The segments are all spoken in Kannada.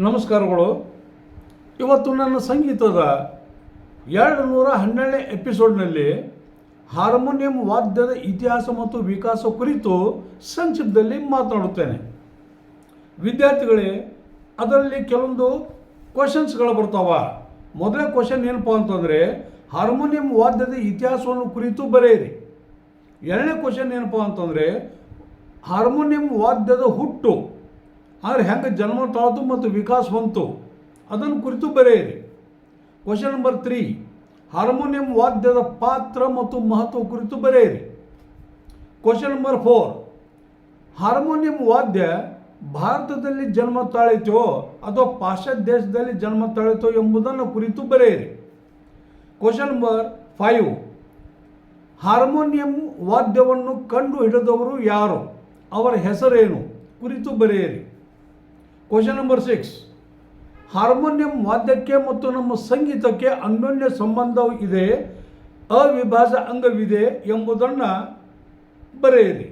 ನಮಸ್ಕಾರಗಳು. ಇವತ್ತು ನನ್ನ ಸಂಗೀತದ ಎರಡು ನೂರ ಹನ್ನೆರಡನೇ ಎಪಿಸೋಡ್ನಲ್ಲಿ ಹಾರ್ಮೋನಿಯಂ ವಾದ್ಯದ ಇತಿಹಾಸ ಮತ್ತು ವಿಕಾಸ ಕುರಿತು ಸಂಕ್ಷಿಪ್ತದಲ್ಲಿ ಮಾತನಾಡುತ್ತೇನೆ. ವಿದ್ಯಾರ್ಥಿಗಳೇ, ಅದರಲ್ಲಿ ಕೆಲವೊಂದು ಕ್ವಶನ್ಸ್ಗಳು ಬರ್ತಾವ. ಮೊದಲೇ ಕ್ವಶನ್ ಏನಪ್ಪ ಅಂತಂದರೆ, ಹಾರ್ಮೋನಿಯಂ ವಾದ್ಯದ ಇತಿಹಾಸವನ್ನು ಕುರಿತು ಬರೆಯಿರಿ. ಎರಡನೇ ಕ್ವಶನ್ ಏನಪ್ಪ ಅಂತಂದರೆ, ಹಾರ್ಮೋನಿಯಂ ವಾದ್ಯದ ಹುಟ್ಟು. ಅಂದರೆ ಹೆಂಗೆ ಜನ್ಮ ತಾತು ಮತ್ತು ವಿಕಾಸ ಹೊಂತು ಅದನ್ನು ಕುರಿತು ಬರೆಯಿರಿ. ಕ್ವಶನ್ ನಂಬರ್ ತ್ರೀ ಹಾರ್ಮೋನಿಯಂ ವಾದ್ಯದ ಪಾತ್ರ ಮತ್ತು ಮಹತ್ವ ಕುರಿತು ಬರೆಯಿರಿ. ಕ್ವಶನ್ ನಂಬರ್ ಫೋರ್ ಹಾರ್ಮೋನಿಯಂ ವಾದ್ಯ ಭಾರತದಲ್ಲಿ ಜನ್ಮ ತಾಳಿತೋ ಅಥವಾ ಪಾಶ್ಚಾತ್ಯ ದೇಶದಲ್ಲಿ ಜನ್ಮ ತಾಳಿತೋ ಎಂಬುದನ್ನು ಕುರಿತು ಬರೆಯಿರಿ. ಕ್ವಶನ್ ನಂಬರ್ ಫೈವ್ ಹಾರ್ಮೋನಿಯಂ ವಾದ್ಯವನ್ನು ಕಂಡು ಹಿಡಿದವರು ಯಾರು? ಅವರ ಹೆಸರೇನು? ಕುರಿತು ಬರೆಯಿರಿ. ಕ್ವಶನ್ ನಂಬರ್ ಸಿಕ್ಸ್ ಹಾರ್ಮೋನಿಯಂ ವಾದ್ಯಕ್ಕೆ ಮತ್ತು ನಮ್ಮ ಸಂಗೀತಕ್ಕೆ ಅನ್ಯೋನ್ಯ ಸಂಬಂಧ ಇದೆ ಅವಿಭಾಜ ಅಂಗವಿದೆ ಎಂಬುದನ್ನು ಬರೆಯಿರಿ.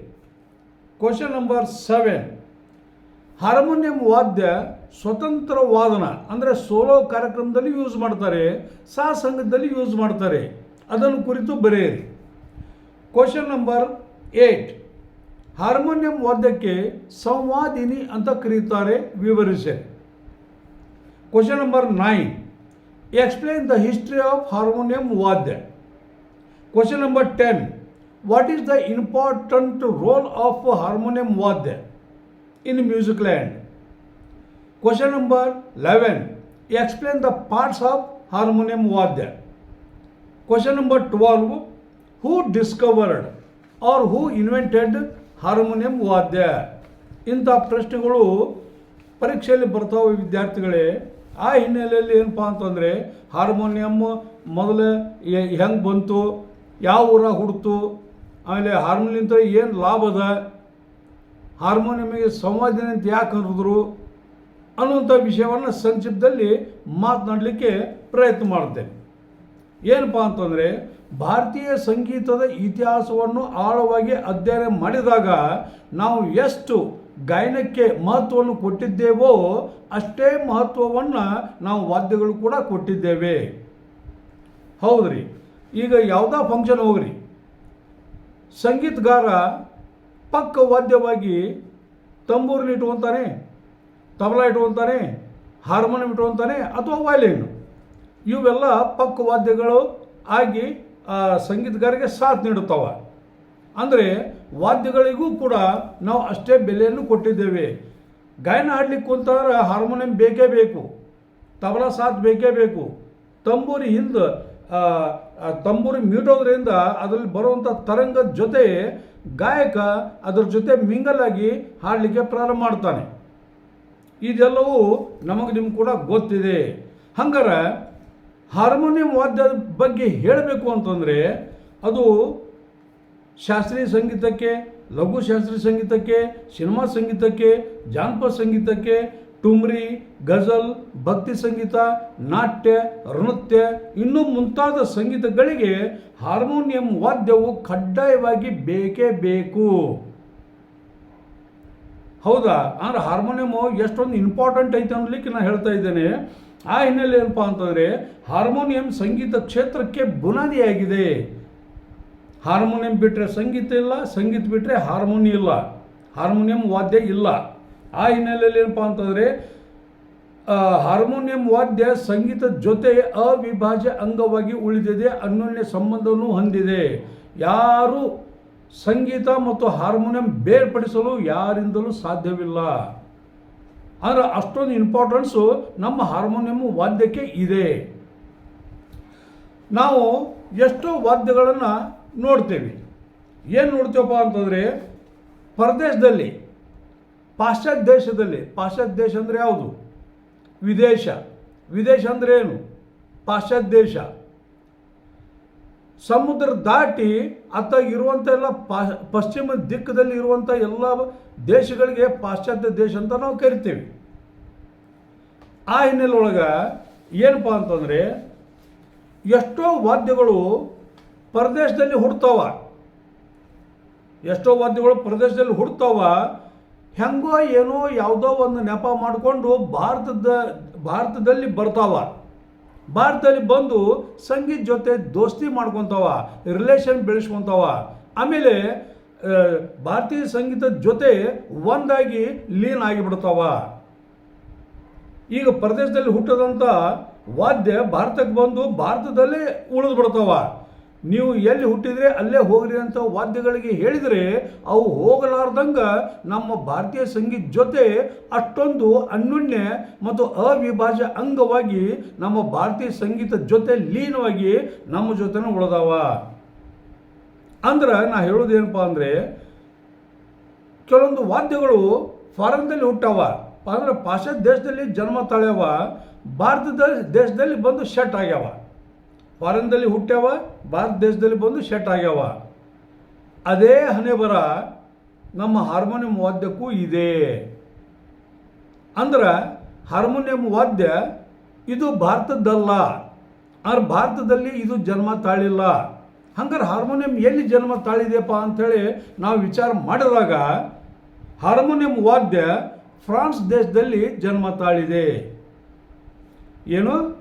ಕ್ವಶನ್ ನಂಬರ್ ಸೆವೆನ್ ಹಾರ್ಮೋನಿಯಂ ವಾದ್ಯ ಸ್ವತಂತ್ರ ವಾದನ, ಅಂದರೆ ಸೋಲೋ ಕಾರ್ಯಕ್ರಮದಲ್ಲಿ ಯೂಸ್ ಮಾಡ್ತಾರೆ ಸಾ ಸಂಘದಲ್ಲಿ ಯೂಸ್ ಮಾಡ್ತಾರೆ. ಅದನ್ನು ಕುರಿತು ಬರೆಯಿರಿ. ಕ್ವಶನ್ ನಂಬರ್ ಏಟ್ ಹಾರ್ಮೋನಿಯಂ ವಾದ್ಯಕ್ಕೆ ಸಂವಾದಿನಿ ಅಂತ ಕರೀತಾರೆ ವಿವರಿಸಿ. Question number nine explain the history of harmonium ವಾದ್ಯ. Question number ten what is the important role of harmonium ವಾದ್ಯ in music land question number eleven explain the parts of harmonium ವಾದ್ಯ. Question number twelve who discovered or who invented harmonium ವಾದ್ಯ. ಇಂಥ ಪ್ರಶ್ನೆಗಳು ಪರೀಕ್ಷೆಯಲ್ಲಿ ಬರ್ತಾವೆ ವಿದ್ಯಾರ್ಥಿಗಳೇ. ಆ ಹಿನ್ನೆಲೆಯಲ್ಲಿ ಏನಪ್ಪ ಅಂತಂದರೆ ಹಾರ್ಮೋನಿಯಮ್ ಮೊದಲು ಹೆಂಗೆ ಬಂತು, ಯಾವ ಊರಾಗ ಹುಡ್ತು, ಆಮೇಲೆ ಹಾರ್ಮೋನಿಯಂತ ಏನು ಲಾಭ ಅದ ಹಾರ್ಮೋನಿಯಮಿಗೆ ಸಂವಾದನೆ ಅಂತ ಯಾಕೆ ಕರೆದ್ರು ಅನ್ನುವಂಥ ವಿಷಯವನ್ನು ಸಂಕ್ಷಿಪ್ತದಲ್ಲಿ ಮಾತನಾಡಲಿಕ್ಕೆ ಪ್ರಯತ್ನ ಮಾಡ್ತೇನೆ. ಏನಪ್ಪ ಅಂತಂದರೆ ಭಾರತೀಯ ಸಂಗೀತದ ಇತಿಹಾಸವನ್ನು ಆಳವಾಗಿ ಅಧ್ಯಯನ ಮಾಡಿದಾಗ ನಾವು ಎಷ್ಟು ಗಾಯನಕ್ಕೆ ಮಹತ್ವವನ್ನು ಕೊಟ್ಟಿದ್ದೇವೋ ಅಷ್ಟೇ ಮಹತ್ವವನ್ನು ನಾವು ವಾದ್ಯಗಳು ಕೂಡ ಕೊಟ್ಟಿದ್ದೇವೆ. ಹೌದ್ರಿ? ಈಗ ಯಾವುದೋ ಫಂಕ್ಷನ್ ಹೋಗ್ರಿ. ಸಂಗೀತಗಾರ ಪಕ್ಕ ವಾದ್ಯವಾಗಿ ತಂಬೂರಿನ ಇಟ್ಕೊತಾನೆ ತಬಲಾ ಇಟ್ಕೊತಾನೆ ಹಾರ್ಮೋನಿಯಂ ಇಟ್ಕೊತಾನೆ ಅಥವಾ ವಯಲಿನ್. ಇವೆಲ್ಲ ಪಕ್ಕ ವಾದ್ಯಗಳು ಆಗಿ ಸಂಗೀತಗಾರಿಗೆ ಸಾಥ್ ನೀಡುತ್ತವೆ. ಅಂದರೆ ವಾದ್ಯಗಳಿಗೂ ಕೂಡ ನಾವು ಅಷ್ಟೇ ಬೆಲೆಯನ್ನು ಕೊಟ್ಟಿದ್ದೇವೆ. ಗಾಯನ ಹಾಡ್ಲಿಕ್ಕೆ ಕುಂತಂದ್ರೆ ಹಾರ್ಮೋನಿಯಂ ಬೇಕೇ ಬೇಕು. ತಬಲಾ ಸಾಥ್ ಬೇಕೇ ಬೇಕು. ತಂಬೂರಿ ಹಿಂದೆ ತಂಬೂರಿ ಮೀಟೋದ್ರಿಂದ ಅದರಲ್ಲಿ ಬರುವಂಥ ತರಂಗದ ಜೊತೆ ಗಾಯಕ ಅದರ ಜೊತೆ ಮಿಂಗಲಾಗಿ ಹಾಡಲಿಕ್ಕೆ ಪ್ರಾರಂಭ ಮಾಡ್ತಾನೆ. ಇದೆಲ್ಲವೂ ನಮಗೆ ನಿಮ್ಗೆ ಕೂಡ ಗೊತ್ತಿದೆ. ಹಂಗಾರೆ ಹಾರ್ಮೋನಿಯಂ ವಾದ್ಯದ ಬಗ್ಗೆ ಹೇಳಬೇಕು ಅಂತಂದರೆ ಅದು ಶಾಸ್ತ್ರೀಯ ಸಂಗೀತಕ್ಕೆ, ಲಘು ಶಾಸ್ತ್ರೀಯ ಸಂಗೀತಕ್ಕೆ, ಸಿನಿಮಾ ಸಂಗೀತಕ್ಕೆ, ಜಾನಪದ ಸಂಗೀತಕ್ಕೆ, ಟುಮ್ರಿ, ಗಜಲ್, ಭಕ್ತಿ ಸಂಗೀತ, ನಾಟ್ಯ, ನೃತ್ಯ, ಇನ್ನೂ ಮುಂತಾದ ಸಂಗೀತಗಳಿಗೆ ಹಾರ್ಮೋನಿಯಂ ವಾದ್ಯವು ಕಡ್ಡಾಯವಾಗಿ ಬೇಕೇ ಬೇಕು. ಹೌದಾ? ಅಂದ್ರೆ ಹಾರ್ಮೋನಿಯಮು ಎಷ್ಟೊಂದು ಇಂಪಾರ್ಟೆಂಟ್ ಐತೆ ಅನ್ನಲಿಕ್ಕೆ ನಾನು ಹೇಳ್ತಾ ಇದ್ದೇನೆ. ಆ ಹಿನ್ನೆಲೆ ಏನಪ್ಪ ಅಂತಂದರೆ ಹಾರ್ಮೋನಿಯಂ ಸಂಗೀತ ಕ್ಷೇತ್ರಕ್ಕೆ ಬುನಾದಿಯಾಗಿದೆ. ಹಾರ್ಮೋನಿಯಂ ಬಿಟ್ಟರೆ ಸಂಗೀತ ಇಲ್ಲ, ಸಂಗೀತ ಬಿಟ್ಟರೆ ಹಾರ್ಮೋನಿ ಇಲ್ಲ, ಹಾರ್ಮೋನಿಯಂ ವಾದ್ಯ ಇಲ್ಲ. ಆ ಹಿನ್ನೆಲೆಯಲ್ಲಿ ಏನಪ್ಪ ಅಂತಂದರೆ ಹಾರ್ಮೋನಿಯಂ ವಾದ್ಯ ಸಂಗೀತದ ಜೊತೆ ಅವಿಭಾಜ್ಯ ಅಂಗವಾಗಿ ಉಳಿದಿದೆ, ಅನ್ಯೋನ್ಯ ಸಂಬಂಧವನ್ನು ಹೊಂದಿದೆ. ಯಾರು ಸಂಗೀತ ಮತ್ತು ಹಾರ್ಮೋನಿಯಂ ಬೇರ್ಪಡಿಸಲು ಯಾರಿಂದಲೂ ಸಾಧ್ಯವಿಲ್ಲ. ಆದರೆ ಅಷ್ಟೊಂದು ಇಂಪಾರ್ಟೆನ್ಸು ನಮ್ಮ ಹಾರ್ಮೋನಿಯಂ ವಾದ್ಯಕ್ಕೆ ಇದೆ. ನಾವು ಎಷ್ಟೋ ವಾದ್ಯಗಳನ್ನು ನೋಡ್ತೇವೆ. ಏನು ನೋಡ್ತೇವಪ್ಪ ಅಂತಂದರೆ ಪರದೇಶದಲ್ಲಿ ಪಾಶ್ಚಾತ್ಯ ದೇಶದಲ್ಲಿ ಪಾಶ್ಚಾತ್ಯ ದೇಶ ಅಂದರೆ ಯಾವುದು? ವಿದೇಶ. ವಿದೇಶ ಅಂದರೆ ಏನು? ಪಾಶ್ಚಾತ್ಯ ದೇಶ ಸಮುದ್ರ ದಾಟಿ ಅತ್ತ ಇರುವಂಥ ಎಲ್ಲ ಪಶ್ಚಿಮ ದಿಕ್ಕದಲ್ಲಿ ಇರುವಂಥ ಎಲ್ಲ ದೇಶಗಳಿಗೆ ಪಾಶ್ಚಾತ್ಯ ದೇಶ ಅಂತ ನಾವು ಕರಿತೇವೆ. ಆ ಹಿನ್ನೆಲೆಯೊಳಗೆ ಏನಪ್ಪ ಅಂತಂದರೆ ಎಷ್ಟೋ ವಾದ್ಯಗಳು ಪ್ರದೇಶದಲ್ಲಿ ಹುಡ್ತಾವ. ಎಷ್ಟೋ ವಾದ್ಯಗಳು ಪ್ರದೇಶದಲ್ಲಿ ಹುಡ್ತಾವ. ಹೆಂಗೋ ಏನೋ ಯಾವುದೋ ಒಂದು ನೆಪ ಮಾಡಿಕೊಂಡು ಭಾರತದ, ಭಾರತದಲ್ಲಿ ಬರ್ತಾವ. ಭಾರತದಲ್ಲಿ ಬಂದು ಸಂಗೀತ ಜೊತೆ ದೋಸ್ತಿ ಮಾಡ್ಕೊತಾವ ರಿಲೇಷನ್ ಬೆಳೆಸ್ಕೊತಾವ. ಆಮೇಲೆ ಭಾರತೀಯ ಸಂಗೀತದ ಜೊತೆ ಒಂದಾಗಿ ಲೀನ್ ಆಗಿಬಿಡ್ತಾವ. ಈಗ ಪ್ರದೇಶದಲ್ಲಿ ಹುಟ್ಟದಂಥ ವಾದ್ಯ ಭಾರತಕ್ಕೆ ಬಂದು ಭಾರತದಲ್ಲೇ ಉಳಿದು ಬಿಡ್ತಾವ ನೀವು ಎಲ್ಲಿ ಹುಟ್ಟಿದ್ರೆ ಅಲ್ಲೇ ಹೋಗ್ರಿ ಅಂತ ವಾದ್ಯಗಳಿಗೆ ಹೇಳಿದರೆ ಅವು ಹೋಗಲಾರ್ದಂಗೆ ನಮ್ಮ ಭಾರತೀಯ ಸಂಗೀತ ಜೊತೆ ಅಷ್ಟೊಂದು ಅನ್ಯೋನ್ಯ ಮತ್ತು ಅವಿಭಾಜ್ಯ ಅಂಗವಾಗಿ ನಮ್ಮ ಭಾರತೀಯ ಸಂಗೀತ ಜೊತೆ ಲೀನವಾಗಿ ನಮ್ಮ ಜೊತೆನೇ ಉಳಿದಾವ. ಅಂದ್ರೆ ನಾ ಹೇಳೋದೇನಪ್ಪ ಅಂದರೆ, ಕೆಲವೊಂದು ವಾದ್ಯಗಳು ಫಾರಿನ್ದಲ್ಲಿ ಹುಟ್ಟಾವ, ಅಂದ್ರೆ ಪಾಶ್ಚಾತ್ಯ ದೇಶದಲ್ಲಿ ಜನ್ಮ ತಳೆಯವ, ಭಾರತದ ದೇಶದಲ್ಲಿ ಬಂದು ಶೆಟ್ ಆಗ್ಯಾವ. ಫಾರಿನ್ದಲ್ಲಿ ಹುಟ್ಟ್ಯಾವ, ಭಾರತ ದೇಶದಲ್ಲಿ ಬಂದು ಸೆಟ್ ಆಗ್ಯಾವ. ಅದೇ ಹನೆಬರ ನಮ್ಮ ಹಾರ್ಮೋನಿಯಂ ವಾದ್ಯಕ್ಕೂ ಇದೆ. ಅಂದ್ರೆ ಹಾರ್ಮೋನಿಯಂ ವಾದ್ಯ ಇದು ಭಾರತದ್ದಲ್ಲ. ಆದ್ರೆ ಭಾರತದಲ್ಲಿ ಇದು ಜನ್ಮ ತಾಳಿಲ್ಲ. ಹಂಗಾರೆ ಹಾರ್ಮೋನಿಯಂ ಎಲ್ಲಿ ಜನ್ಮ ತಾಳಿದೆಯಪ್ಪ ಅಂಥೇಳಿ ನಾವು ವಿಚಾರ ಮಾಡಿದಾಗ ಹಾರ್ಮೋನಿಯಂ ವಾದ್ಯ ಫ್ರಾನ್ಸ್ ದೇಶದಲ್ಲಿ ಜನ್ಮ ತಾಳಿದೆ. ಏನು?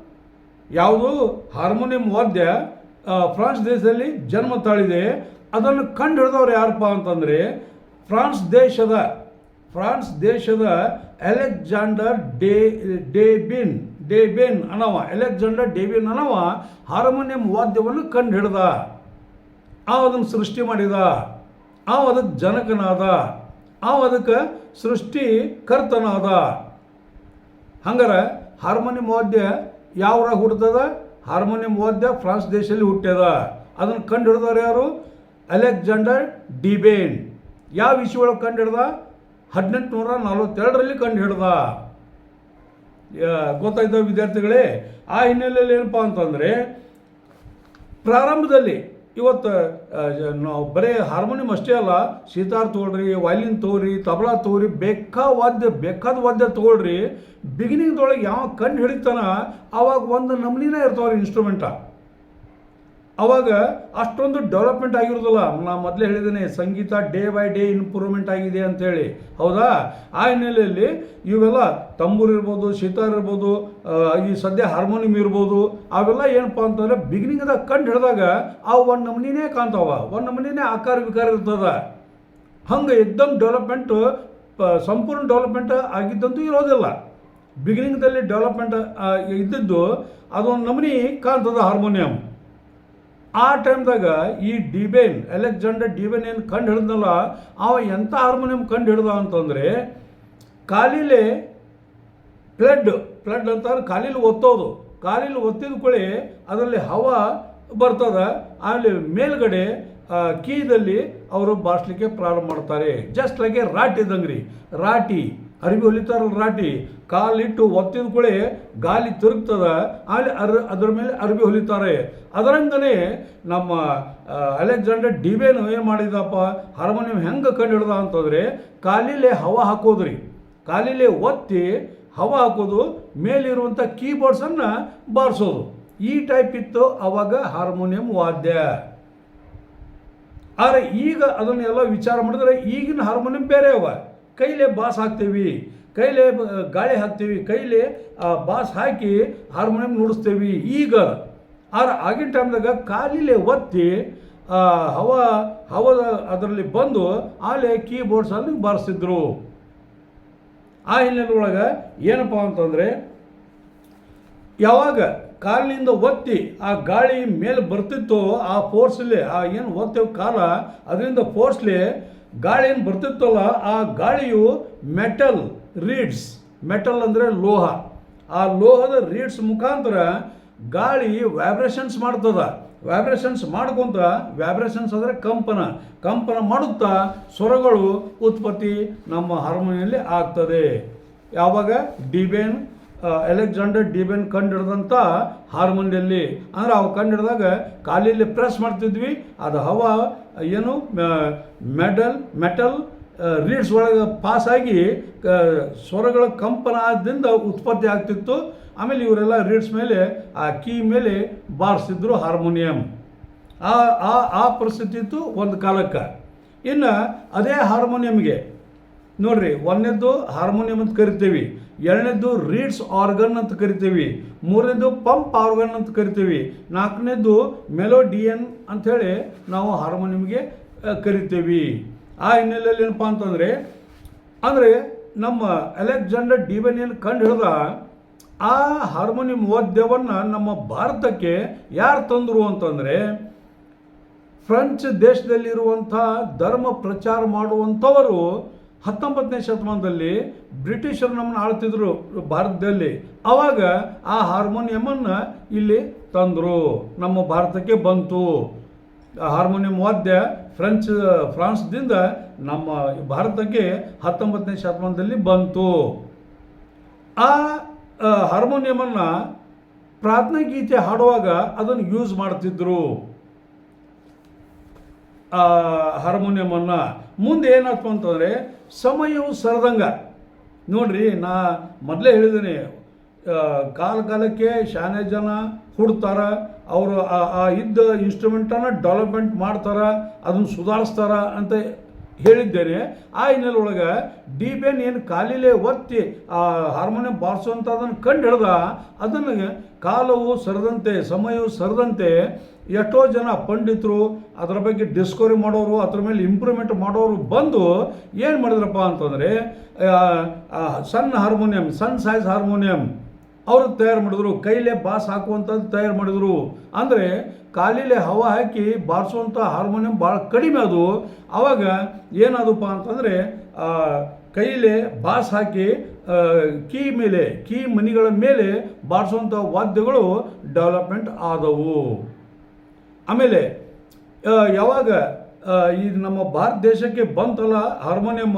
ಯಾವುದು? ಹಾರ್ಮೋನಿಯಂ ವಾದ್ಯ ಫ್ರಾನ್ಸ್ ದೇಶದಲ್ಲಿ ಜನ್ಮ ತಾಳಿದೆ. ಅದನ್ನು ಕಂಡು ಹಿಡಿದವ್ರು ಯಾರಪ್ಪ ಅಂತಂದರೆ, ಫ್ರಾನ್ಸ್ ದೇಶದ ಫ್ರಾನ್ಸ್ ದೇಶದ ಅಲೆಕ್ಸಾಂಡರ್ ಡೇ, ಡೇಬಿನ್ ಡೇಬಿನ್ ಅನವ, ಅಲೆಕ್ಸಾಂಡರ್ ಡೇಬಿನ್ ಅನವ ಹಾರ್ಮೋನಿಯಂ ವಾದ್ಯವನ್ನು ಕಂಡು ಹಿಡ್ದ. ಆ ಅದನ್ನು ಸೃಷ್ಟಿ ಮಾಡಿದ. ಆ ಅದಕ್ಕೆ ಜನಕನಾದ. ಆ ಅದಕ್ಕೆ ಸೃಷ್ಟಿಕರ್ತನಾದ ಹಂಗಾರೆ ಹಾರ್ಮೋನಿಯಂ ವಾದ್ಯ ಯಾವ್ರಾಗ ಹುಡ್ತದ ಹಾರ್ಮೋನಿಯಂ ವಾದ್ಯ ಫ್ರಾನ್ಸ್ ದೇಶದಲ್ಲಿ ಹುಟ್ಟ್ಯದ ಅದನ್ನು ಕಂಡು ಹಿಡ್ದವ್ರು ಯಾರು? Alexander Debain. ಯಾವ ವಿಷಯ ಒಳಗೆ ಕಂಡು ಹಿಡ್ದ ಹದಿನೆಂಟುನೂರ ನಲವತ್ತೆರಡರಲ್ಲಿ ಕಂಡು ಹಿಡ್ದ ಗೊತ್ತಾಯ್ತವ ವಿದ್ಯಾರ್ಥಿಗಳೇ? ಆ ಹಿನ್ನೆಲೆಯಲ್ಲಿ ಏನಪ್ಪ ಅಂತಂದರೆ, ಪ್ರಾರಂಭದಲ್ಲಿ ಇವತ್ತು ನಾವು ಬರೀ ಹಾರ್ಮೋನಿಯಂ ಅಷ್ಟೇ ಅಲ್ಲ, ಸೀತಾರ್ ತೊಗೊಳ್ರಿ ವಯಲಿನ್ ತೊಗೊಳ್ರಿ ತಬಲಾ ತೊಗೊಳ್ರಿ ಬೇಕಾ ವಾದ್ಯ, ಬೇಕಾದ ವಾದ್ಯ ತೊಗೊಳ್ರಿ ಬಿಗಿನಿಂಗ್ದೊಳಗೆ ಯಾವ ಕಣ್ಣು ಹಿಡಿತಾನ ಅವಾಗ ಒಂದು ನಮ್ನಿನೇ ಇರ್ತಾವ್ರಿ ಇನ್ಸ್ಟ್ರೂಮೆಂಟ ಅವಾಗ ಅಷ್ಟೊಂದು ಡೆವಲಪ್ಮೆಂಟ್ ಆಗಿರೋದಿಲ್ಲ ನಾನು ಮೊದಲೇ ಹೇಳಿದ್ದೇನೆ, ಸಂಗೀತ ಡೇ ಬೈ ಡೇ ಇಂಪ್ರೂವ್ಮೆಂಟ್ ಆಗಿದೆ ಅಂತೇಳಿ ಹೌದಾ? ಆ ಹಿನ್ನೆಲೆಯಲ್ಲಿ ಇವೆಲ್ಲ ತಂಬೂರು ಇರ್ಬೋದು, ಸಿತಾರ್ ಇರ್ಬೋದು ಈ ಸದ್ಯ ಹಾರ್ಮೋನಿಯಂ ಇರ್ಬೋದು, ಅವೆಲ್ಲ ಏನಪ್ಪ ಅಂತಂದ್ರೆ ಬಿಗಿನಿಂಗ್ದಾಗ ಕಂಡು ಹಿಡಿದಾಗ ಆ ಒಂದು ನಮೂನಿನೇ ಕಾಣ್ತಾವ, ಒಂದು ನಮೂನಿನೇ ಆಕಾರ ವಿಕಾರ ಇರ್ತದ. ಹಂಗೆ ಎಕ್ದಮ್ ಡೆವಲಪ್ಮೆಂಟ್ ಸಂಪೂರ್ಣ ಡೆವಲಪ್ಮೆಂಟ್ ಆಗಿದ್ದಂತೂ ಇರೋದಿಲ್ಲ. ಬಿಗಿನಿಂಗ್ದಲ್ಲಿ ಡೆವಲಪ್ಮೆಂಟ್ ಇದ್ದಿದ್ದು ಅದೊಂದು ನಮೂನಿ ಕಾಣ್ತದ ಹಾರ್ಮೋನಿಯಂ ಆ ಟೈಮ್ದಾಗ ಈ ಡಿಬೇನ್ ಅಲೆಕ್ಸಾಂಡರ್ ಡಿಬೇನ್ ಏನು ಕಂಡು ಹಿಡಿದ್ನಲ್ಲ, ಅವ ಎಂಥ ಹಾರ್ಮೋನಿಯಂ ಕಂಡು ಹಿಡ್ದ ಅಂತಂದರೆ, ಕಾಲಿಲೆ ಪ್ಲಡ್ ಪ್ಲಡ್ ಅಂತಾರೆ ಕಾಲಿಲಿ ಒತ್ತೋದು. ಕಾಲಿಲಿ ಒತ್ತಿದ ಕೂಡಲೇ ಅದರಲ್ಲಿ ಹವಾ ಬರ್ತದ. ಆಮೇಲೆ ಮೇಲ್ಗಡೆ ಕೀದಲ್ಲಿ ಅವರು ಬಾರಿಸ್ಲಿಕ್ಕೆ ಪ್ರಾರಂಭ ಮಾಡ್ತಾರೆ. ಜಸ್ಟ್ ಲೈಕ್ ಎ ರಾಟಿ ಇದ್ದಂಗೆ ರೀ ರಾಟಿ, ಅರಿವಿ ಹೊಲಿತಾರಲ್ಲ ರಾಟಿ, ಕಾಲಿಟ್ಟು ಒತ್ತಿದ ಕೂಡಲೇ ಗಾಲಿ ತಿರುಗ್ತದ. ಆಮೇಲೆ ಅರ್, ಅದ್ರ ಮೇಲೆ ಅರಿವಿ ಹೊಲಿತಾರೆ. ಅದರಂಗನೇ ನಮ್ಮ ಅಲೆಕ್ಸಾಂಡರ್ ಡಿಬೇನು ಏನು ಮಾಡಿದಪ್ಪ, ಹಾರ್ಮೋನಿಯಂ ಹೆಂಗೆ ಕಂಡು ಹಿಡ್ದ ಅಂತಂದರೆ ಕಾಲಿಲೆ ಹವಾ ಹಾಕೋದ್ರಿ. ಕಾಲಿಲೆ ಒತ್ತಿ ಹವಾ ಹಾಕೋದು ಮೇಲಿರುವಂಥ ಕೀಬೋರ್ಡ್ಸನ್ನು ಬಾರಿಸೋದು. ಈ ಟೈಪ್ ಇತ್ತು ಅವಾಗ ಹಾರ್ಮೋನಿಯಂ ವಾದ್ಯ. ಆದರೆ ಈಗ ಅದನ್ನೆಲ್ಲ ವಿಚಾರ ಮಾಡಿದ್ರೆ ಈಗಿನ ಹಾರ್ಮೋನಿಯಂ ಬೇರೆ ಅವ. ಕೈಲೇ ಬಾಸ್ ಹಾಕ್ತೀವಿ, ಕೈಲೇ ಗಾಳಿ ಹಾಕ್ತೀವಿ, ಕೈಲೇ ಬಾಸ್ ಹಾಕಿ ಹಾರ್ಮೋನಿಯಂ ನುಡಿಸ್ತೀವಿ ಈಗ. ಆದ್ರೆ ಆಗಿನ ಟೈಮ್ದಾಗ ಕಾಲಿಲೆ ಒತ್ತಿ ಹವ ಹವ ಅದರಲ್ಲಿ ಬಂದು ಆಲೆ ಕೀಬೋರ್ಡ್ಸಲ್ಲಿ ಬಾರಿಸ್ತಿದ್ರು ಆ ಹಿನ್ನೆಲೆ ಒಳಗೆ ಏನಪ್ಪ ಅಂತಂದರೆ, ಯಾವಾಗ ಕಾಲಿನಿಂದ ಒತ್ತಿ ಆ ಗಾಳಿ ಮೇಲೆ ಬರ್ತಿತ್ತೋ ಆ ಫೋರ್ಸ್ಲಿ ಆ ಏನು ಒತ್ತೇವು ಕಾಲ, ಅದರಿಂದ ಫೋರ್ಸ್ಲಿ ಗಾಳಿ ಏನು ಬರ್ತಿತ್ತಲ್ಲ, ಆ ಗಾಳಿಯು ಮೆಟಲ್ ರೀಡ್ಸ್ ಮೆಟಲ್ ಅಂದರೆ ಲೋಹ. ಆ ಲೋಹದ ರೀಡ್ಸ್ ಮುಖಾಂತರ ಗಾಳಿ ವ್ಯಾಬ್ರೇಷನ್ಸ್ ಮಾಡ್ತದ. ವ್ಯಾಬ್ರೇಷನ್ಸ್ ಮಾಡ್ಕೊತ ವ್ಯಾಬ್ರೇಷನ್ಸ್ ಅಂದರೆ ಕಂಪನ. ಕಂಪನ ಮಾಡುತ್ತಾ, ಸ್ವರಗಳು ಉತ್ಪತ್ತಿ ನಮ್ಮ ಹಾರ್ಮೋನಿಯಲ್ಲಿ ಆಗ್ತದೆ. ಯಾವಾಗ? ಡಿಬೇನ್ ಅಲೆಕ್ಸಾಂಡರ್ ಡಿಬೇನ್ ಕಂಡು ಹಿಡ್ದಂಥ ಹಾರ್ಮೋನಿಯಲ್ಲಿ ಅಂದ್ರೆ ಅವು ಕಂಡು ಕಾಲಿಲ್ಲಿ ಪ್ರೆಸ್ ಮಾಡ್ತಿದ್ವಿ. ಅದು ಹವಾ, ಏನು ಮೆಡಲ್ ಮೆಟಲ್ ರೀಡ್ಸ್ ಒಳಗೆ ಪಾಸಾಗಿ ಸ್ವರಗಳ ಕಂಪನ ಆದ್ದರಿಂದ ಉತ್ಪತ್ತಿ ಆಗ್ತಿತ್ತು. ಆಮೇಲೆ ಇವರೆಲ್ಲ ರೀಡ್ಸ್ ಮೇಲೆ, ಆ ಕೀ ಮೇಲೆ ಬಾರಿಸಿದ್ರು ಹಾರ್ಮೋನಿಯಂ ಆ ಆ ಆ ಪರಿಸ್ಥಿತಿ ಇತ್ತು ಒಂದು ಕಾಲಕ್ಕೆ. ಇನ್ನು ಅದೇ ಹಾರ್ಮೋನಿಯಂಗೆ ನೋಡ್ರಿ ಒಂದನೇದ್ದು ಹಾರ್ಮೋನಿಯಂ ಅಂತ ಕರಿತೀವಿ, ಎರಡನೇದ್ದು ರೀಡ್ಸ್ ಆರ್ಗನ್ ಅಂತ ಕರಿತೀವಿ ಮೂರನೇದು ಪಂಪ್ ಆರ್ಗನ್ ಅಂತ ಕರಿತೀವಿ ನಾಲ್ಕನೇದು ಮೆಲೋಡಿಯನ್ ಅಂಥೇಳಿ ನಾವು ಹಾರ್ಮೋನಿಯಂಗೆ ಕರಿತೀವಿ. ಆ ಹಿನ್ನೆಲೆಯಲ್ಲಿ ಏನಪ್ಪ ಅಂತಂದರೆ, ಅಂದರೆ ನಮ್ಮ ಅಲೆಕ್ಸಾಂಡರ್ ಡಿವೆನಿಯನ್ ಕಂಡು ಹಿಡಿದ ಆ ಹಾರ್ಮೋನಿಯಂ ವಾದ್ಯವನ್ನು ನಮ್ಮ ಭಾರತಕ್ಕೆ ಯಾರು ತಂದರು ಅಂತಂದರೆ ಫ್ರೆಂಚ್ ದೇಶದಲ್ಲಿರುವಂಥ ಧರ್ಮ ಪ್ರಚಾರ ಮಾಡುವಂಥವರು ಹತ್ತೊಂಬತ್ತನೇ ಶತಮಾನದಲ್ಲಿ ಬ್ರಿಟಿಷರು ನಮ್ಮನ್ನು ಆಳ್ತಿದ್ರು ಭಾರತದಲ್ಲಿ. ಆವಾಗ ಆ ಹಾರ್ಮೋನಿಯಮನ್ನು ಇಲ್ಲಿ ತಂದರು ನಮ್ಮ ಭಾರತಕ್ಕೆ ಬಂತು. ಹಾರ್ಮೋನಿಯಂ ವಾದ್ಯ ಫ್ರೆಂಚ್ ಫ್ರಾನ್ಸ್ದಿಂದ ನಮ್ಮ ಭಾರತಕ್ಕೆ ಹತ್ತೊಂಬತ್ತನೇ ಶತಮಾನದಲ್ಲಿ ಬಂತು. ಆ, ಹಾರ್ಮೋನಿಯಮನ್ನು ಪ್ರಾರ್ಥನಾ ಗೀತೆ ಹಾಡುವಾಗ ಅದನ್ನು ಯೂಸ್ ಮಾಡ್ತಿದ್ರು. ಆ, ಹಾರ್ಮೋನಿಯಮನ್ನು. ಮುಂದೆ ಏನಪ್ಪ ಅಂತಂದರೆ, ಸಮಯವು ಸರದಂಗ. ನೋಡ್ರಿ, ನಾ ಮೊದಲೇ ಹೇಳಿದ್ದೀನಿ ಕಾಲ ಕಾಲಕ್ಕೆ ಶಾನೆ ಜನ ಹುಡ್ತಾರೆ, ಅವರು ಆ ಇದ್ದ ಇನ್ಸ್ಟ್ರೂಮೆಂಟನ್ನು ಡೆವಲಪ್ಮೆಂಟ್ ಮಾಡ್ತಾರ, ಅದನ್ನು ಸುಧಾರಿಸ್ತಾರ ಅಂತ ಹೇಳಿದ್ದೇನೆ ಆ ಹಿನ್ನೆಲೆ ಒಳಗೆ ಡಿ ಬೆನ್ ಏನು ಕಾಲಿಲೆ ಒತ್ತಿ, ಆ ಹಾರ್ಮೋನಿಯಂ ಬಾರಿಸುವಂಥದ್ದನ್ನು ಕಂಡು ಹಿಡ್ದ, ಅದನ್ನು ಕಾಲವು ಸರಿದಂತೆ, ಸಮಯವು ಸರಿದಂತೆ ಎಷ್ಟೋ ಜನ ಪಂಡಿತರು, ಅದರ ಬಗ್ಗೆ ಡಿಸ್ಕವರಿ ಮಾಡೋರು, ಅದ್ರ ಮೇಲೆ ಇಂಪ್ರೂವ್ಮೆಂಟ್ ಮಾಡೋರು ಬಂದು ಏನು ಮಾಡಿದ್ರಪ್ಪ ಅಂತಂದರೆ ಸಣ್ಣ ಹಾರ್ಮೋನಿಯಂ, ಸಣ್ಣ ಸೈಜ್ ಹಾರ್ಮೋನಿಯಂ ಅವರು ತಯಾರು ಮಾಡಿದ್ರು, ಕೈಲೇ ಬಾಸ್ ಹಾಕುವಂಥದ್ದು ತಯಾರು ಮಾಡಿದರು. ಅಂದರೆ ಕಾಲಿಲೆ ಹವಾ ಹಾಕಿ ಬಾರಿಸುವಂಥ ಹಾರ್ಮೋನಿಯಂ ಭಾಳ ಕಡಿಮೆ ಅದು. ಆವಾಗ ಏನಾದಪ್ಪ ಅಂತಂದರೆ ಕೈಲೇ ಬಾಸ್ ಹಾಕಿ ಕೀ ಮೇಲೆ, ಕೀ ಮನಿಗಳ ಮೇಲೆ ಬಾರಿಸುವಂಥ ವಾದ್ಯಗಳು ಡೆವಲಪ್ಮೆಂಟ್ ಆದವು. ಆಮೇಲೆ ಯಾವಾಗ ಈ ನಮ್ಮ ಭಾರತ ದೇಶಕ್ಕೆ ಬಂತಲ್ಲ ಹಾರ್ಮೋನಿಯಮ್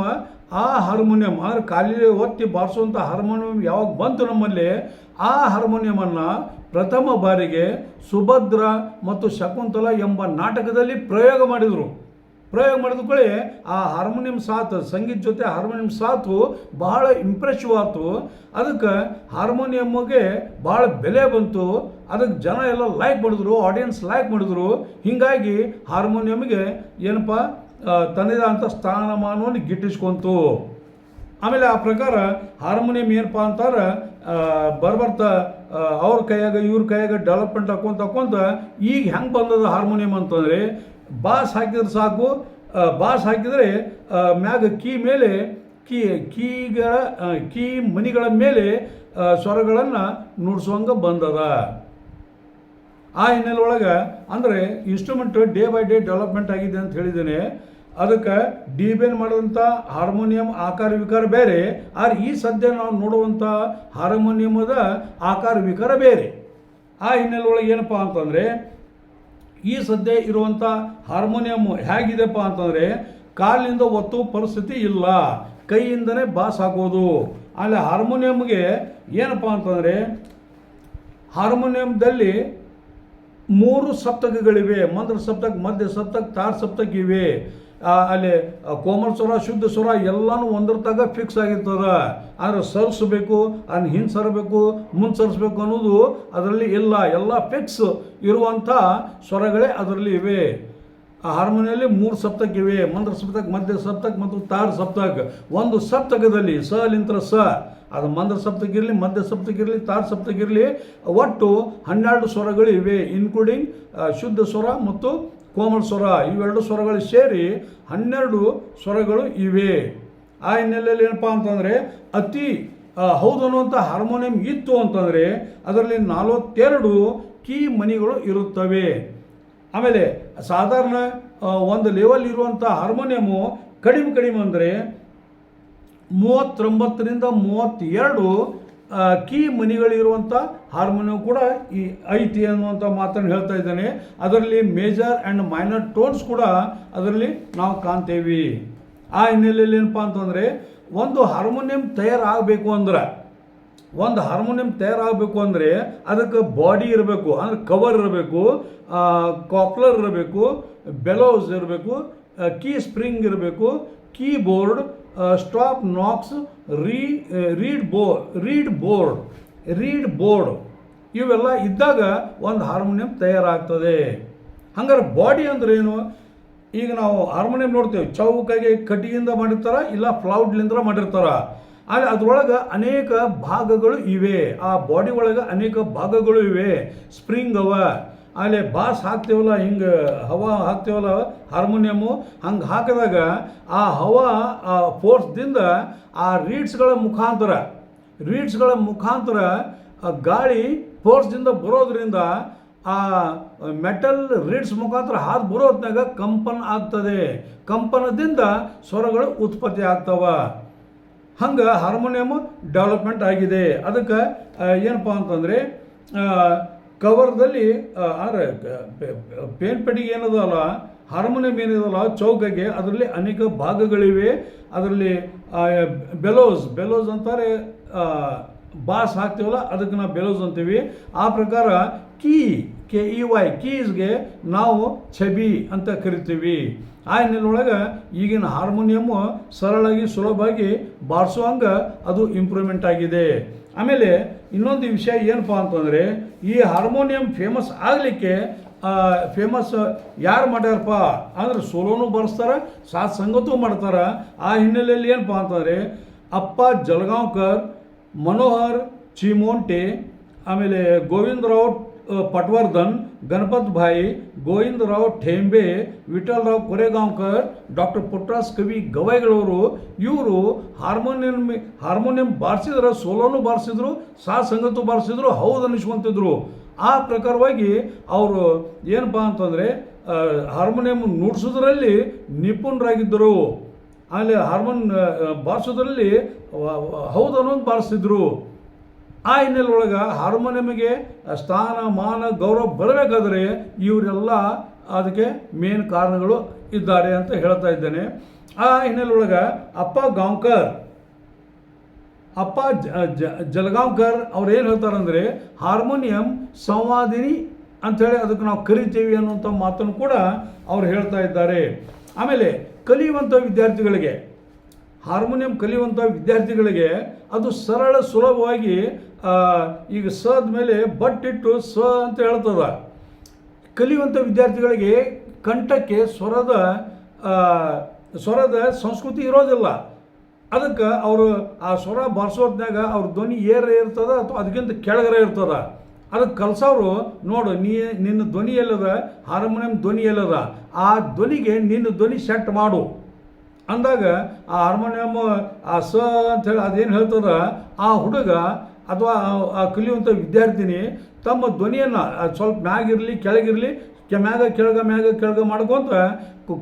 ಆ ಹಾರ್ಮೋನಿಯಂ ಅಂದರೆ ಕಾಲಿಲೆ ಒತ್ತಿ ಬಾರಿಸುವಂಥ ಹಾರ್ಮೋನಿಯಂ ಯಾವಾಗ ಬಂತು ನಮ್ಮಲ್ಲಿ, ಆ ಹಾರ್ಮೋನಿಯಮನ್ನು ಪ್ರಥಮ ಬಾರಿಗೆ ಸುಭದ್ರ ಮತ್ತು ಶಕುಂತಲ ಎಂಬ ನಾಟಕದಲ್ಲಿ ಪ್ರಯೋಗ ಮಾಡಿದರು. ಪ್ರಯೋಗ ಮಾಡಿದ ಕೂಡಲೇ ಆ ಹಾರ್ಮೋನಿಯಂ ಸಾತ್, ಸಂಗೀತ ಜೊತೆ ಹಾರ್ಮೋನಿಯಂ ಸಾತು ಬಹಳ ಇಂಪ್ರೆಸಿವ್ ಆಯ್ತು ಅದಕ್ಕೆ ಹಾರ್ಮೋನಿಯಮ್ಗೆ ಭಾಳ ಬೆಲೆ ಬಂತು. ಅದಕ್ಕೆ ಜನ ಎಲ್ಲ ಲೈಕ್ ಮಾಡಿದ್ರು ಆಡಿಯನ್ಸ್ ಲೈಕ್ ಮಾಡಿದ್ರು. ಹೀಗಾಗಿ ಹಾರ್ಮೋನಿಯಮ್ಗೆ ಏನಪ್ಪ ಅಂತ ಸ್ಥಾನಮಾನವನ್ನು ಗಿಟ್ಟಿಸ್ಕೊಂತು. ಆಮೇಲೆ ಆ ಪ್ರಕಾರ ಹಾರ್ಮೋನಿಯಂ ಏನಪ್ಪ ಅಂತಾರೆ ಬರ್ಬರ್ತ ಅವ್ರ ಕೈಯಾಗ, ಇವ್ರ ಕೈಯಾಗ ಡೆವಲಪ್ಮೆಂಟ್ ಹಾಕೊಂತ ಹಾಕೊಂತ ಈಗ ಹೆಂಗೆ ಬಂದದ ಹಾರ್ಮೋನಿಯಂ ಅಂತಂದರೆ, ಬಾಸ್ ಹಾಕಿದ್ರೆ ಸಾಕು ಬಾಸ್ ಹಾಕಿದರೆ ಮ್ಯಾಗ ಕೀ ಮೇಲೆ, ಕೀ, ಕೀಗಳ ಕೀ ಮನಿಗಳ ಮೇಲೆ ಸ್ವರಗಳನ್ನು ನುಡಿಸುವಂಗೆ ಬಂದದ. ಆ ಹಿನ್ನೆಲೆ ಒಳಗೆ ಅಂದರೆ instrument day by day development ಆಗಿದೆ ಅಂತ ಹೇಳಿದ್ದೇನೆ. ಅದಕ್ಕೆ ಡಿ ಬೆನ್ ಮಾಡಿದಂಥ ಹಾರ್ಮೋನಿಯಂ ಆಕಾರ, ವಿಕಾರ ಬೇರೆ. ಆದರೆ ಈ ಸದ್ಯ ನಾವು ನೋಡುವಂಥ ಹಾರ್ಮೋನಿಯಮದ ಆಕಾರ, ವಿಕಾರ ಬೇರೆ. ಆ ಹಿನ್ನೆಲೆ ಒಳಗೆ ಏನಪ್ಪ ಅಂತಂದರೆ, ಈ ಸದ್ಯ ಇರುವಂಥ ಹಾರ್ಮೋನಿಯಂ ಹೇಗಿದೆಪ್ಪ ಅಂತಂದರೆ, ಕಾಲಿನಿಂದ ಒತ್ತು ಪರಿಸ್ಥಿತಿ ಇಲ್ಲ. ಕೈಯಿಂದನೇ ಬಾಸ್ ಹಾಕೋದು. ಆಮೇಲೆ ಹಾರ್ಮೋನಿಯಮ್ಗೆ ಏನಪ್ಪ ಅಂತಂದರೆ ಹಾರ್ಮೋನಿಯಂದಲ್ಲಿ ಮೂರು ಸಪ್ತಕಗಳಿವೆ, ಮಂದ್ರ ಸಪ್ತಕ, ಮಧ್ಯ ಸಪ್ತಕ, ತಾರ್ ಸಪ್ತಕ ಇವೆ. ಅಲ್ಲಿ ಕೋಮಲ ಸ್ವರ, ಶುದ್ಧ ಸ್ವರ ಎಲ್ಲನೂ ಒಂದ್ರ ತಗ ಫಿಕ್ಸ್ ಆಗಿರ್ತದ. ಆದರೆ ಸರಿಸ್ಬೇಕು ಅದನ್ನ ಹಿಂದೆ ಸರಬೇಕು ಅನ್ನೋದು ಅದರಲ್ಲಿ ಇಲ್ಲ. ಎಲ್ಲ ಫಿಕ್ಸ್ ಇರುವಂಥ ಸ್ವರಗಳೇ ಅದರಲ್ಲಿ ಇವೆ. ಆ ಹಾರ್ಮೋನಿಯಲ್ಲಿ ಮೂರು ಸಪ್ತಕ ಇವೆ. ಮಂದ್ರ ಸಪ್ತಕ, ಮಧ್ಯ ಸಪ್ತಕ ಮತ್ತು ತಾರ್ ಸಪ್ತಕ. ಒಂದು ಸಪ್ತಕದಲ್ಲಿ ಸ ಲಿಂತ್ರ ಸ. ಅದು ಮಂದ್ರ ಸಪ್ತಕಿರಲಿ, ಮಧ್ಯ ಸಪ್ತಕಿರಲಿ, ತಾರ್ ಸಪ್ತಕಿರಲಿ, ಒಟ್ಟು ಹನ್ನೆರಡು ಸ್ವರಗಳು ಇವೆ ಇನ್ಕ್ಲೂಡಿಂಗ್ ಶುದ್ಧ ಸ್ವರ ಮತ್ತು ಕೋಮಲ ಸ್ವರ. ಇವೆರಡು ಸ್ವರಗಳು ಸೇರಿ ಹನ್ನೆರಡು ಸ್ವರಗಳು ಇವೆ. ಆ ಹಿನ್ನೆಲೆಯಲ್ಲಿ ಏನಪ್ಪ ಅಂತಂದರೆ, ಅತಿ ಹೌದು ಅನ್ನುವಂಥ ಹಾರ್ಮೋನಿಯಂ ಇತ್ತು ಅಂತಂದರೆ, ಅದರಲ್ಲಿ ನಲವತ್ತೆರಡು ಕೀ ಮನಿಗಳು ಇರುತ್ತವೆ. ಆಮೇಲೆ, ಸಾಧಾರಣ ಒಂದು ಲೆವೆಲ್ ಇರುವಂಥ ಹಾರ್ಮೋನಿಯಮು ಕಡಿಮೆ ಕಡಿಮೆ ಅಂದರೆ ಮೂವತ್ತೊಂಬತ್ತರಿಂದ ಮೂವತ್ತೆರಡು ಕೀ ಮನಿಗಳಿರುವಂಥ ಹಾರ್ಮೋನಿಯಂ ಕೂಡ ಈ ಐತಿ ಅನ್ನುವಂಥ ಮಾತನ್ನು ಹೇಳ್ತಾ ಇದ್ದಾನೆ. ಅದರಲ್ಲಿ ಮೇಜರ್ ಆ್ಯಂಡ್ ಮೈನರ್ ಟೋನ್ಸ್ ಕೂಡ ಅದರಲ್ಲಿ ನಾವು ಕಾಣ್ತೇವೆ. ಆ ಹಿನ್ನೆಲೆಯಲ್ಲಿ ಏನಪ್ಪ ಅಂತಂದರೆ, ಒಂದು ಹಾರ್ಮೋನಿಯಂ ತಯಾರಾಗಬೇಕು ಅಂದ್ರೆ, ಒಂದು ಹಾರ್ಮೋನಿಯಂ ತಯಾರಾಗಬೇಕು ಅಂದರೆ ಅದಕ್ಕೆ ಬಾಡಿ ಇರಬೇಕು, ಅಂದರೆ ಕವರ್ ಇರಬೇಕು ಕಾಪ್ಲರ್ ಇರಬೇಕು, ಬೆಲೋಸ್ ಇರಬೇಕು ಕೀ ಸ್ಪ್ರಿಂಗ್ ಇರಬೇಕು, keyboard stop knobs re reed bo reed board reed board ಇವೆಲ್ಲ ಇದ್ದಾಗ ಒಂದು ಹಾರ್ಮೋನಿಯಂ ತಯಾರಾಗ್ತದೆ. ಹಂಗಾರೆ ಬಾಡಿ ಅಂದ್ರೆ ಏನು? ಈಗ ನಾವು ಹಾರ್ಮೋನಿಯಂ ನೋಡ್ತೇವೆ. ಚೌಕಾಗಿ ಕಟ್ಟಿಗೆಯಿಂದ ಮಾಡಿರ್ತಾರ? ಇಲ್ಲ ಫ್ಲೌಡ್ಲಿಂದ ಮಾಡಿರ್ತಾರ? ಆದರೆ ಅದರೊಳಗೆ ಅನೇಕ ಭಾಗಗಳು ಇವೆ. ಆ ಬಾಡಿ ಒಳಗೆ ಅನೇಕ ಭಾಗಗಳು ಇವೆ. ಸ್ಪ್ರಿಂಗ್ ಅವ. ಅಲ್ಲಿ ಬಾಸ್ ಹಾಕ್ತೇವಲ್ಲ, ಹಿಂಗೆ ಹವಾ ಹಾಕ್ತೇವಲ್ಲ ಹಾರ್ಮೋನಿಯಮು ಹಂಗೆ ಹಾಕಿದಾಗ ಆ ಹವಾ, ಆ ಫೋರ್ಸ್ದಿಂದ ಆ ರೀಡ್ಸ್ಗಳ ಮುಖಾಂತರ ರೀಡ್ಸ್ಗಳ ಮುಖಾಂತರ ಗಾಳಿ ಫೋರ್ಸ್ದಿಂದ ಬರೋದ್ರಿಂದ ಆ ಮೆಟಲ್ ರೀಡ್ಸ್ ಮುಖಾಂತರ ಹಾದು ಬರೋದ್ನಾಗ ಕಂಪನ ಆಗ್ತದೆ. ಕಂಪನದಿಂದ ಸ್ವರಗಳು ಉತ್ಪತ್ತಿ ಆಗ್ತವೆ. ಹಂಗೆ ಹಾರ್ಮೋನಿಯಮ್ ಡೆವಲಪ್ಮೆಂಟ್ ಆಗಿದೆ. ಅದಕ್ಕೆ ಏನಪ್ಪ ಅಂತಂದರೆ ಕವರ್ದಲ್ಲಿ ಆರ ಪೇನ್ ಪೆಟ್ಟಿಗೆ ಏನದಲ್ಲ ಹಾರ್ಮೋನಿಯಂ ಏನಿದಲ್ಲ ಚೌಕಗೆ ಅದರಲ್ಲಿ ಅನೇಕ ಭಾಗಗಳಿವೆ. ಅದರಲ್ಲಿ ಬೆಲೋಸ್ ಬೆಲೋಸ್ ಅಂತಾರೆ ಬಾಸ್ ಹಾಕ್ತೀವಲ್ಲ, ಅದಕ್ಕೆ ನಾವು ಬೆಲೋಸ್ ಅಂತೀವಿ. ಆ ಪ್ರಕಾರ ಕೀ ಕೆ ಇ ವೈ ಕೀಸ್ಗೆ ನಾವು ಛಬಿ ಅಂತ ಕರಿತೀವಿ. ಆ ಹಿನ್ನೆಲೆಯೊಳಗೆ ಈಗಿನ ಹಾರ್ಮೋನಿಯಮ್ಮು ಸರಳಾಗಿ ಸುಲಭವಾಗಿ ಬಾರಿಸುವಂಗೆ ಅದು ಇಂಪ್ರೂವ್ಮೆಂಟ್ ಆಗಿದೆ. ಆಮೇಲೆ ಇನ್ನೊಂದು ವಿಷಯ ಏನಪ್ಪ ಅಂತಂದರೆ, ಈ ಹಾರ್ಮೋನಿಯಂ ಫೇಮಸ್ ಆಗಲಿಕ್ಕೆ ಫೇಮಸ್ ಯಾರು ಮಾಡ್ಯಾರಪ್ಪ? ಅಂದ್ರೆ ಸೋಲೋನು ಬರ್ಸ್ತಾರೆ ಸಾತ್ ಸಂಗತು ಮಾಡ್ತಾರೆ. ಆ ಹಿನ್ನೆಲೆಯಲ್ಲಿ ಏನಪ್ಪ ಅಂತಂದರೆ, ಅಪ್ಪ ಜಲಗಾಂವ್ಕರ್, ಮನೋಹರ್, ಚಿಮೋಂಟೆ, ಆಮೇಲೆ ಗೋವಿಂದರಾವ್ ಗಣಪತ್ ಭಾಯಿ ಗೋವಿಂದರಾವ್ ಠೇಂಬೆ ವಿಠಲರಾವ್ ಕೊರೆಗಾಂವ್ಕರ್, ಡಾಕ್ಟರ್ ಪುಟ್ರಾಸ್ ಕವಿ ಗವಾಯಿಗಳವರು ಇವರು ಹಾರ್ಮೋನಿಯಂ ಹಾರ್ಮೋನಿಯಂ ಬಾರಿಸಿದ್ರೆ, ಸೋಲೋನು ಬಾರಿಸಿದ್ರು, ಸಾ ಸಂಗತು ಬಾರಿಸಿದ್ರು, ಹೌದು ಅನ್ನಿಸ್ಕೊಂತಿದ್ರು ಆ ಪ್ರಕಾರವಾಗಿ ಅವರು ಏನಪ್ಪ ಅಂತಂದರೆ ಹಾರ್ಮೋನಿಯಂ ನುಡಿಸೋದ್ರಲ್ಲಿ ನಿಪುಣರಾಗಿದ್ದರು. ಅಲ್ಲಿ ಹಾರ್ಮೋನ್ ಬಾರಿಸೋದ್ರಲ್ಲಿ ಹೌದು ಅನ್ನೋದು ಬಾರಿಸ್ತಿದ್ರು ಆ ಹಿನ್ನೆಲೆ ಒಳಗೆ ಹಾರ್ಮೋನಿಯಮ್ಗೆ ಸ್ಥಾನ ಮಾನ ಗೌರವ ಬರಬೇಕಾದ್ರೆ ಇವರೆಲ್ಲ ಅದಕ್ಕೆ ಮೇನ್ ಕಾರಣಗಳು ಇದ್ದಾರೆ ಅಂತ ಹೇಳ್ತಾ ಇದ್ದೇನೆ. ಆ ಹಿನ್ನೆಲೆ ಒಳಗೆ ಅಪ್ಪ ಗಾಂವ್ಕರ್, ಅಪ್ಪ ಜ ಜಲಗಾಂವ್ಕರ್ ಅವ್ರು ಏನು ಹೇಳ್ತಾರಂದರೆ ಹಾರ್ಮೋನಿಯಂ ಸಂವಾದಿನಿ ಅಂಥೇಳಿ ಅದಕ್ಕೆ ನಾವು ಕರಿತೀವಿ ಅನ್ನುವಂಥ ಮಾತನ್ನು ಕೂಡ ಅವ್ರು ಹೇಳ್ತಾ ಇದ್ದಾರೆ. ಆಮೇಲೆ ಕಲಿಯುವಂಥ ವಿದ್ಯಾರ್ಥಿಗಳಿಗೆ, ಹಾರ್ಮೋನಿಯಂ ಕಲಿಯುವಂಥ ವಿದ್ಯಾರ್ಥಿಗಳಿಗೆ ಅದು ಸರಳ ಸುಲಭವಾಗಿ ಈಗ ಸ ಮೇಲೆ ಬಟ್ಟಿಟ್ಟು ಸ ಅಂತ ಹೇಳ್ತದ. ಕಲಿಯುವಂಥ ವಿದ್ಯಾರ್ಥಿಗಳಿಗೆ ಕಂಠಕ್ಕೆ ಸ್ವರದ ಸ್ವರದ ಸಂಸ್ಕೃತಿ ಇರೋದಿಲ್ಲ. ಅದಕ್ಕೆ ಅವರು ಆ ಸ್ವರ ಬಾರಿಸೋದ್ನಾಗ ಅವ್ರ ಧ್ವನಿ ಏರ ಇರ್ತದ ಅಥವಾ ಅದಕ್ಕಿಂತ ಕೆಳಗರೆ ಇರ್ತದ. ಅದಕ್ಕೆ ಕಲ್ಸೋರು ನೋಡು, ನೀ, ನಿನ್ನ ಧ್ವನಿ ಎಲ್ಲದ, ಹಾರ್ಮೋನಿಯಂ ಧ್ವನಿ ಎಲ್ಲದ, ಆ ಧ್ವನಿಗೆ ನಿನ್ನ ಧ್ವನಿ ಸೆಟ್ ಮಾಡು. ಅಂದಾಗ ಆ ಹಾರ್ಮೋನಿಯಮ್ ಆ ಸ ಅಂಥೇಳಿ ಅದೇನು ಹೇಳ್ತದ, ಆ ಹುಡುಗ ಅಥವಾ ಆ- ಕಲಿಯುವಂಥ ವಿದ್ಯಾರ್ಥಿನಿ ತಮ್ಮ ಧ್ವನಿಯನ್ನು ಸ್ವಲ್ಪ ಮ್ಯಾಗಿರಲಿ, ಕೆಳಗಿರಲಿ, ಕೆ, ಮ್ಯಾಗ, ಕೆಳಗ ಮ್ಯಾಗ, ಕೆಳಗ ಮಾಡ್ಕೊಂತ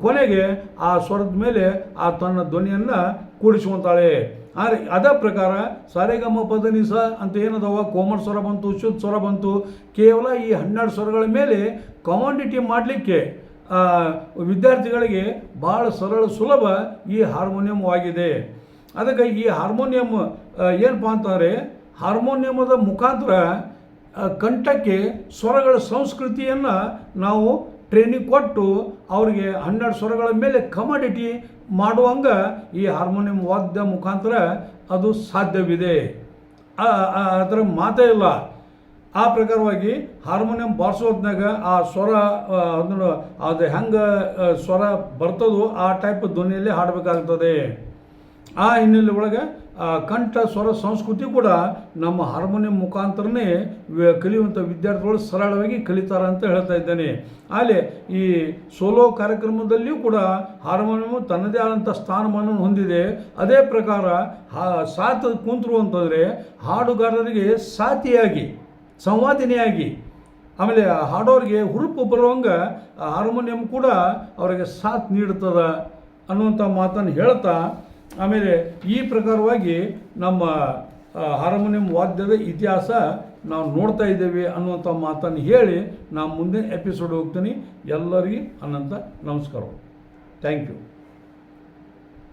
ಕೊನೆಗೆ ಆ ಸ್ವರದ ಮೇಲೆ ಆ ತನ್ನ ಧ್ವನಿಯನ್ನು ಕೂಡಿಸ್ಕೊತಾಳೆ ಆದರೆ ಅದೇ ಪ್ರಕಾರ ಸಾರೆಗಮ ಪದ ನಿಸ ಅಂತ ಏನದವ? ಕೋಮಲ್ ಸ್ವರ ಬಂತು, ಶುದ್ಧ ಸ್ವರ ಬಂತು. ಕೇವಲ ಈ ಹನ್ನೆರಡು ಸ್ವರಗಳ ಮೇಲೆ ಕಮಾಂಡಿಟಿ ಮಾಡಲಿಕ್ಕೆ ವಿದ್ಯಾರ್ಥಿಗಳಿಗೆ ಭಾಳ ಸರಳ ಸುಲಭ ಈ ಹಾರ್ಮೋನಿಯಮವಾಗಿದೆ ಅದಕ್ಕೆ ಈ ಹಾರ್ಮೋನಿಯಂ ಏನಪ್ಪ ಅಂತಂದರೆ ಹಾರ್ಮೋನಿಯಮದ ಮುಖಾಂತರ ಕಂಠಕ್ಕೆ ಸ್ವರಗಳ ಸಂಸ್ಕೃತಿಯನ್ನು ನಾವು ಟ್ರೈನಿಂಗ್ ಕೊಟ್ಟು ಅವರಿಗೆ ಹನ್ನೆರಡು ಸ್ವರಗಳ ಮೇಲೆ ಕಮಾಡಿಟಿ ಮಾಡುವಂಗೆ ಈ ಹಾರ್ಮೋನಿಯಂ ವಾದ್ಯ ಮುಖಾಂತರ ಅದು ಸಾಧ್ಯವಿದೆ. ಅದರ ಮಾತೇ ಇಲ್ಲ. ಆ ಪ್ರಕಾರವಾಗಿ ಹಾರ್ಮೋನಿಯಂ ಬಾರಿಸೋದ್ನಾಗ ಆ ಸ್ವರ ಅಂದ್ರೆ ಅದು ಹೆಂಗೆ ಸ್ವರ ಬರ್ತದೋ ಆ ಟೈಪ್ ಧ್ವನಿಯಲ್ಲಿ ಹಾಡಬೇಕಾಗ್ತದೆ. ಆ ಹಿನ್ನೆಲೆ ಒಳಗೆ ಕಂಠ, ಸ್ವರ, ಸಂಸ್ಕೃತಿ ಕೂಡ ನಮ್ಮ ಹಾರ್ಮೋನಿಯಂ ಮುಖಾಂತರನೇ ಕಲಿಯುವಂಥ ವಿದ್ಯಾರ್ಥಿಗಳು ಸರಳವಾಗಿ ಕಲಿತಾರೆ ಅಂತ ಹೇಳ್ತಾ ಇದ್ದೇನೆ. ಆಲೇ ಈ ಸೋಲೋ ಕಾರ್ಯಕ್ರಮದಲ್ಲಿಯೂ ಕೂಡ ಹಾರ್ಮೋನಿಯಂ ತನ್ನದೇ ಆದಂಥ ಸ್ಥಾನಮಾನವನ್ನು ಹೊಂದಿದೆ. ಅದೇ ಪ್ರಕಾರ ಹಾ, ಸಾತ್ ಕುಂತರು ಅಂತಂದರೆ ಹಾಡುಗಾರರಿಗೆ ಸಾತಿಯಾಗಿ, ಸಂವಾದಿನಿಯಾಗಿ, ಆಮೇಲೆ ಹಾಡೋರಿಗೆ ಹುರುಪು ಬರುವಂಗೆ ಹಾರ್ಮೋನಿಯಂ ಕೂಡ ಅವರಿಗೆ ಸಾಥ್ ನೀಡ್ತದ ಅನ್ನುವಂಥ ಮಾತನ್ನು ಹೇಳ್ತಾ ಆಮೇಲೆ ಈ ಪ್ರಕಾರವಾಗಿ ನಮ್ಮ ಹಾರ್ಮೋನಿಯಂ ವಾದ್ಯದ ಇತಿಹಾಸ ನಾವು ನೋಡ್ತಾ ಇದ್ದೇವೆ ಅನ್ನುವಂಥ ಮಾತನ್ನು ಹೇಳಿ ನಾನು ಮುಂದೆ ಎಪಿಸೋಡ್ ಹೋಗ್ತೀನಿ. ಎಲ್ಲರಿಗೂ ಅನಂತ ನಮಸ್ಕಾರ. Thank you